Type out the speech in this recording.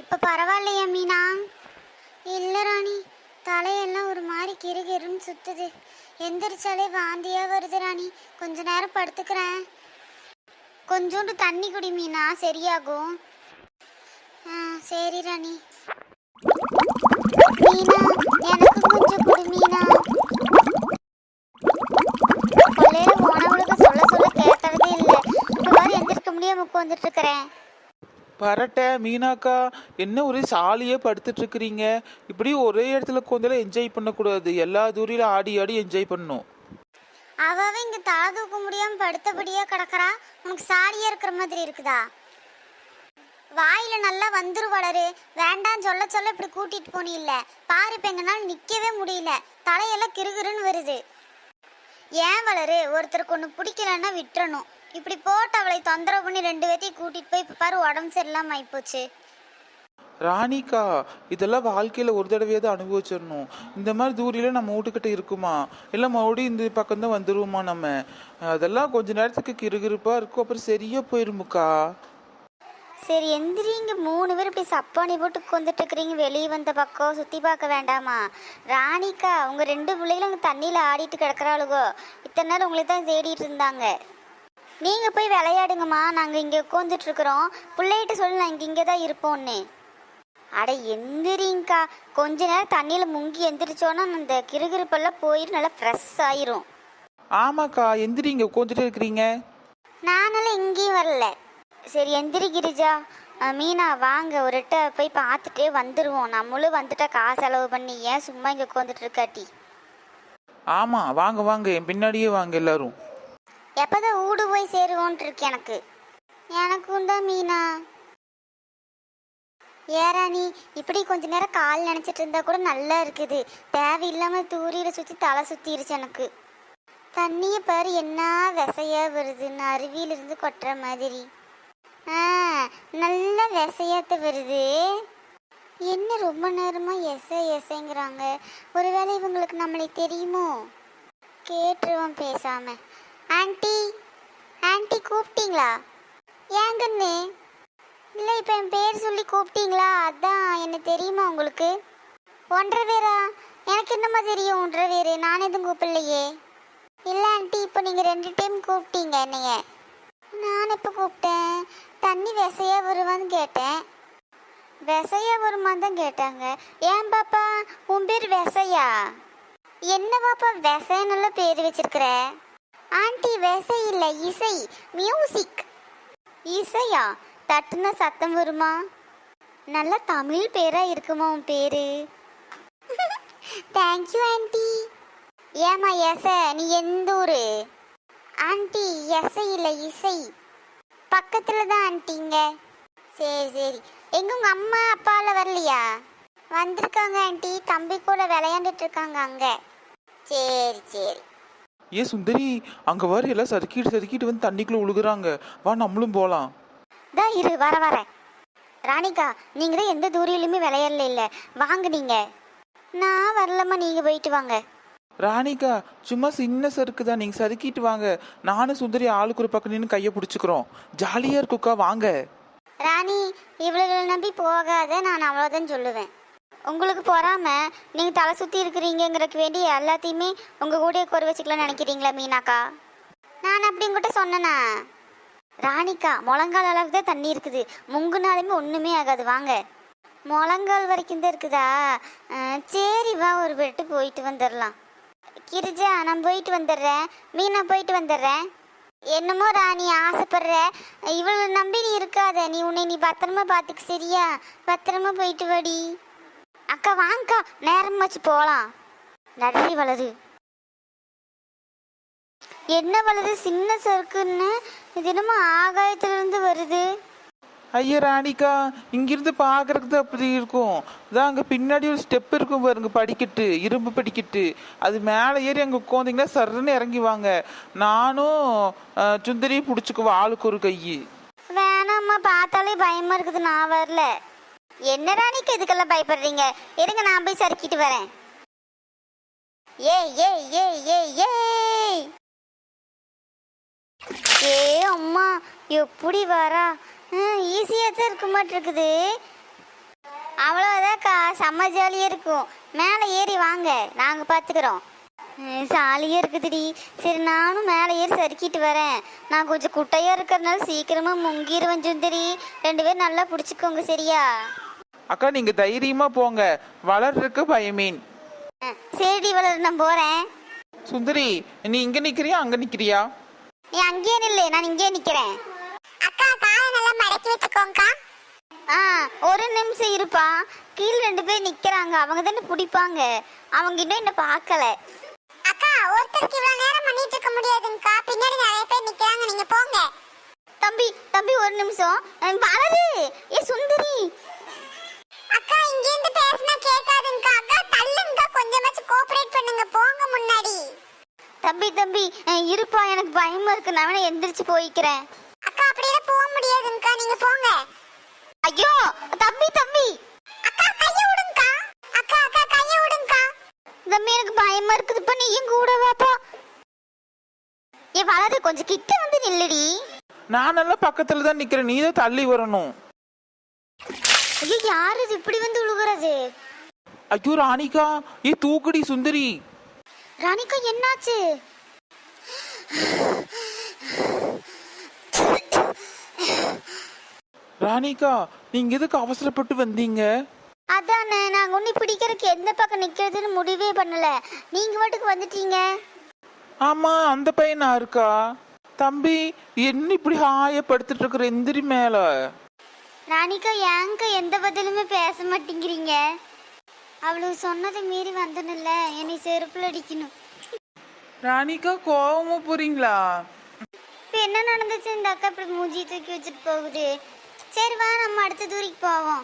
இப்போ பரவாயில்லையா மீனா. இல்லை ராணி தலையெல்லாம் ஒரு மாதிரி கிறுகிறுன்னு சுத்துது. எந்திரிச்சாலே வாந்தியா வருது ராணி. கொஞ்ச நேரம் படுத்துக்கிறேன். கொஞ்சோண்டு தண்ணி குடி மீனா சரியாகும். ஆ சரி ராணி. மீனா எனக்கு கொஞ்சம் குடி மீனா. கொள்ளையில போனவளுக்கு சொல்ல சொல்ல கேட்டதே இல்லை. இப்போ மாதிரி எந்திரிக்க முடியாம உட்காந்துட்டு இருக்கிறேன். பரட்ட மீனாக்கா என்ன ஒரே சாலியே படுத்துட்டு இருக்கிறீங்க இப்படி ஒரே இடத்துல கொஞ்சம் என்ஜாய் பண்ணக்கூடாது. எல்லா தூரிலும் ஆடி ஆடி என்ஜாய் பண்ணும். அவ இங்க தலை தூக்க முடியாம படுத்தபடியே கிடக்குறா. உனக்கு சாடியா இருக்கிற மாதிரி இருக்குதா? வாயில நல்லா வந்துரு வளரு. வேண்டாம் சொல்ல சொல்ல இப்படி கூட்டிட்டு போனி இல்ல பாரு இப்ப எங்கனால நிக்கவே முடியல. தலையெல்லாம் கிருகிருன்னு வருது. ஏன் வளரு? ஒருத்தருக்கு ஒன்று பிடிக்கலன்னா விட்டுறணும். இப்படி போட்டு அவளை தொந்தரவு பண்ணி ரெண்டு பேத்தையும் கூட்டிட்டு போய் இப்ப பாரு உடம்பு சரியில்லாம ஆயிப்போச்சு. ராணிக்கா இதெல்லாம் வாழ்க்கையில் ஒரு தடவையாவது அனுபவிச்சிடணும் இந்த மாதிரி தூரியில் நம்ம வீட்டுக்கிட்ட இருக்குமா? இல்லை மறுபடியும் இந்த பக்கம் தான் வந்துருவோமா நம்ம? அதெல்லாம் கொஞ்ச நேரத்துக்கு கிறுகிறுப்பாக இருக்கும். அப்புறம் சரியா போயிருமுக்கா? சரி எந்திரிங்க. மூணு பேர் இப்படி சப்பானி போட்டு கொண்டுட்டு இருக்கிறீங்க வெளியே வந்த பக்கம் சுற்றி பார்க்க வேண்டாமா? ராணிக்கா உங்கள் ரெண்டு பிள்ளைகளும் தண்ணியில் ஆடிட்டு கிடக்குறாளுகோ. இத்தனை நேரம் உங்களை தான் தேடிட்டு இருந்தாங்க. நீங்கள் போய் விளையாடுங்கம்மா. நாங்கள் இங்கே உட்காந்துட்டு இருக்கிறோம் பிள்ளைகிட்ட சொல்லி நான் இங்கே தான் இருப்போம்னு. அட எந்திரிங்கக்கா. கொஞ்ச நேரம் தண்ணியில் முங்கி எந்திரிச்சோன்னா அந்த கிறுகிறுப்பெல்லாம் போயிட்டு நல்லா ஃப்ரெஷ் ஆயிரும். ஆமாக்கா எந்திரிங்க உட்காந்துட்டே இருக்கிறீங்க. நானெல்லாம் எங்கேயும் வரல. சரி எந்திரி கிரிஜா. மீனா வாங்க. ஒரு எட்ட போய் பார்த்துட்டே வந்துடுவோம் நம்மளும் வந்துட்டா காசு செலவு பண்ணி ஏன் சும்மா இங்கே உட்காந்துட்டு இருக்காட்டி? ஆமாம் வாங்க வாங்க. என் பின்னாடியே வாங்க எல்லாரும். எப்போதான் ஊடு போய் சேருவோன்ட்டு இருக்கு எனக்கு. எனக்கும் தான் மீனா. ஏராணி இப்படி கொஞ்ச நேரம் கால் நினச்சிட்டு இருந்தா கூட நல்லா இருக்குது. தேவையில்லாமல் தூரியில் சுற்றி தலை சுற்றிருச்சு எனக்கு. தண்ணியை பாரு என்ன விசையாக வருதுன்னு அருவியிலிருந்து கொட்டுற மாதிரி. ஆ நல்ல விசையாத்த வருது. என்ன ரொம்ப நேரமாக எசை எசைங்கிறாங்க. ஒருவேளை இவங்களுக்கு நம்மளை தெரியுமோ? கேட்டுருவோம் பேசாமல் ஆன்ட்டி ஆன்ட்டி கூப்பிட்டீங்களா? ஏங்கன்னு இல்லை இப்போ என் பேர் சொல்லி கூப்பிட்டீங்களா? அதான் என்ன தெரியுமா உங்களுக்கு? ஒன்றரை பேரா? எனக்கு என்னம்மா தெரியும் ஒன்றரை பேர்? நான் எதுவும் கூப்பிடலையே. இல்லை ஆண்டி இப்போ நீங்கள் ரெண்டு டைம் கூப்பிட்டீங்க என்னைய. நான் இப்போ கூப்பிட்டேன்? தண்ணி விசையாக வருவான்னு கேட்டேன். விசையா வருமான்னு தான் கேட்டாங்க. ஏன் பாப்பா? உன் பேர் விசையா? என்ன பாப்பா விசையனுள்ள பேர் வச்சிருக்கிற? ஆண்டி விசை இல்லை இசை. மியூசிக் இசையா? தட்டுன சத்தம் வருமா? நல்ல தமிழ் பேரா இருக்குமா உன் பேரு? Thank you aunty. ஏமா எச? நீ எந்த ஊரு? ஆண்டி எசை இல்லை இசை. பக்கத்துல தான் ஆண்டிங்க சரி சரி. எங்க உங்க அம்மா அப்பால வரலையா? வந்திருக்காங்க ஆண்டி. தம்பி கூட விளையாண்டுட்டு இருக்காங்க அங்க. சரி சரி. ஏ சுந்தரி அங்கே வர எல்லாம் சறுக்கிட்டு சறுக்கிட்டு வந்து தண்ணிக்குள்ளே உழுகுறாங்க. வா நம்மளும் போகலாம் தான் இரு வர வர. ராணிகா நீங்க தான் எந்த தூரியிலுமே விளையாடல இல்ல. வாங்க நீங்க. நான் வரலம்மா நீங்க போயிட்டு வாங்க. ராணிக்கா சும்மா சின்ன சறுக்கு தான். நீங்கள் சறுக்கிட்டு வாங்க. நானும் சுந்தரி ஆளுக்கு ஒரு பக்கம் நின்று கையை பிடிச்சிக்கிறோம். ஜாலியாக இருக்குக்கா வாங்க. ராணி இவ்வளவு நம்பி போகாத நான் அவ்வளோதான் சொல்லுவேன். உங்களுக்கு பொறாம? நீங்கள் தலை சுற்றி இருக்கிறீங்கிறதுக்கு வேண்டி எல்லாத்தையுமே உங்கள் கூடயே குறை வச்சுக்கலாம்னு நினைக்கிறீங்களா மீனாக்கா? நான் அப்படி உங்ககிட்ட சொன்னேனா? ராணிக்கா முழங்கால் அளவுக்கு தான் தண்ணி இருக்குது. முங்குனாலுமே ஒன்றுமே ஆகாது. வாங்க. முழங்கால் வரைக்கும் தான் இருக்குதா? சரி வா ஒரு வெட்டு போயிட்டு வந்துடலாம் கிரிஜா நான் போயிட்டு வந்துடுறேன் மீனா போயிட்டு வந்துடுறேன் என்னமோ ராணி ஆசைப்படுற. இவளை நம்பி நீ இருக்காத. நீ உன்னை நீ பத்திரமா பார்த்துக்க சரியா? பத்திரமா போயிட்டு வாடி. அக்கா வாங்கக்கா. நேரமாச்சு போகலாம் நன்றி வளரு. என்ன வளரு? சின்ன சறுக்குன்னு இது என்னமோ ஆகாயத்திலிருந்து வருது. ஐயா ராணிக்கா இங்கிருந்து பார்க்கறதுக்கு தான் அப்படி இருக்கும். இதான் அங்கே பின்னாடி ஒரு ஸ்டெப் இருக்கும் பாருங்க படிக்கட்டு இரும்பு படிக்கட்டு. அது மேலே ஏறி அங்கே உட்காந்திங்கன்னா சர்ன்னு இறங்கி வாங்க. நானும் சுந்தரியும் பிடிச்சிக்குவோம் ஆளுக்கு ஒரு கை வேணாம்மா பார்த்தாலே பயமா இருக்குது நான் வரல. என்ன ராணிக்கு இதுக்கெல்லாம் பயப்படுறீங்க? இருங்க நான் போய் சறுக்கிட்டு வரேன். ஏய் ஏய் ஏய் ஏய் ஏய். ஏ அம்மா எப்படி வரா? ஈஸியாக தான் இருக்க மாட்டிருக்குது. அவ்வளோதான்க்கா செம்ம ஜாலியாக இருக்கும். மேலே ஏறி வாங்க நாங்கள் பார்த்துக்குறோம் ஜாலியாக இருக்குதுடி. சரி நானும் மேலே ஏறி சறுக்கிட்டு வரேன். நான் கொஞ்சம் குட்டையாக இருக்கிறதுனால சீக்கிரமாக முங்கிடுவேன் சுந்தரி. ரெண்டு பேரும் நல்லா பிடிச்சிக்கோங்க சரியா? அக்கா நீங்க தைரியமா போங்க. வளர்றதுக்கு பயமீன். சரிடி வளர் நான் போகிறேன் சுந்தரி நீ இங்க நிக்கிறியா? அங்க நிக்கிறியா? நீ அங்கேயே நில்லு நான் இங்கேயே நிற்கிறேன் அக்கா காலை நல்லா மடக்கி வச்சுக்கோங்கக்கா. ஆ ஒரு நிமிஷம் இருப்பா. கீழே ரெண்டு பேர் நிற்கிறாங்க அவங்க தானே பிடிப்பாங்க. அவங்க இன்னும் என்ன பார்க்கல. அக்கா ஒருத்தருக்கு இவ்வளவு நேரம் பண்ணிட்டு இருக்க முடியாதுங்கக்கா. பின்னாடி நிறைய பேர் நிக்கிறாங்க. நீங்க போங்க. தம்பி தம்பி ஒரு நிமிஷம். வளரு. தம்பி தம்பி இருப்பா எனக்கு பயமா இருக்கு. நான் வேணா எந்திரிச்சு போய்க்கிறேன். அக்கா அப்படியெல்லாம் போக முடியாதுங்கக்கா. நீங்க போங்க. ஐயோ தம்பி தம்பி. அக்கா கைய விடுங்கக்கா. அக்கா அக்கா கைய விடுங்கக்கா. தம்பி எனக்கு பயமா இருக்குதுப்பா நீ என் கூட வாப்பா ஏ வளரு கொஞ்சம் கிட்ட வந்து நில்லுடி. நான் நல்லா பக்கத்துல தான் நிக்கிறேன். நீ தான் தள்ளி வரணும். ஐயோ யாரு இது? இப்படி வந்து விழுகுறது ஐயோ ராணிகா ஏ தூக்குடி சுந்தரி. ராணிகா என்னாச்சு? ராணிகா நீங்க எதுக்கு அவசரப்பட்டு வந்தீங்க? அதானே நாங்க ஒண்ணு பிடிக்கிறதுக்கு எந்த பக்கம் நிக்கிறதுன்னு முடிவே பண்ணல. நீங்க வாட்டுக்கு வந்துட்டீங்க. ஆமா அந்த பையனா இருக்கா? தம்பி என்ன இப்படி ஹாய படுத்துட்டு இருக்கிற எந்திரி மேல? ராணிகா ஏங்க எந்த பதிலுமே பேச மாட்டேங்கிறீங்க. அவளுக்கு சொன்னதை மீறி வந்தனில்ல என்னை செருப்புல அடிக்கணும். ராணிக்கா கோவமா போறீங்களா? இப்போ என்ன நடந்துச்சு? இந்த அக்கா இப்படி மூஞ்சி தூக்கி வச்சுட்டு போகுது. சரி வா நம்ம அடுத்த தூரிக்கு போவோம்.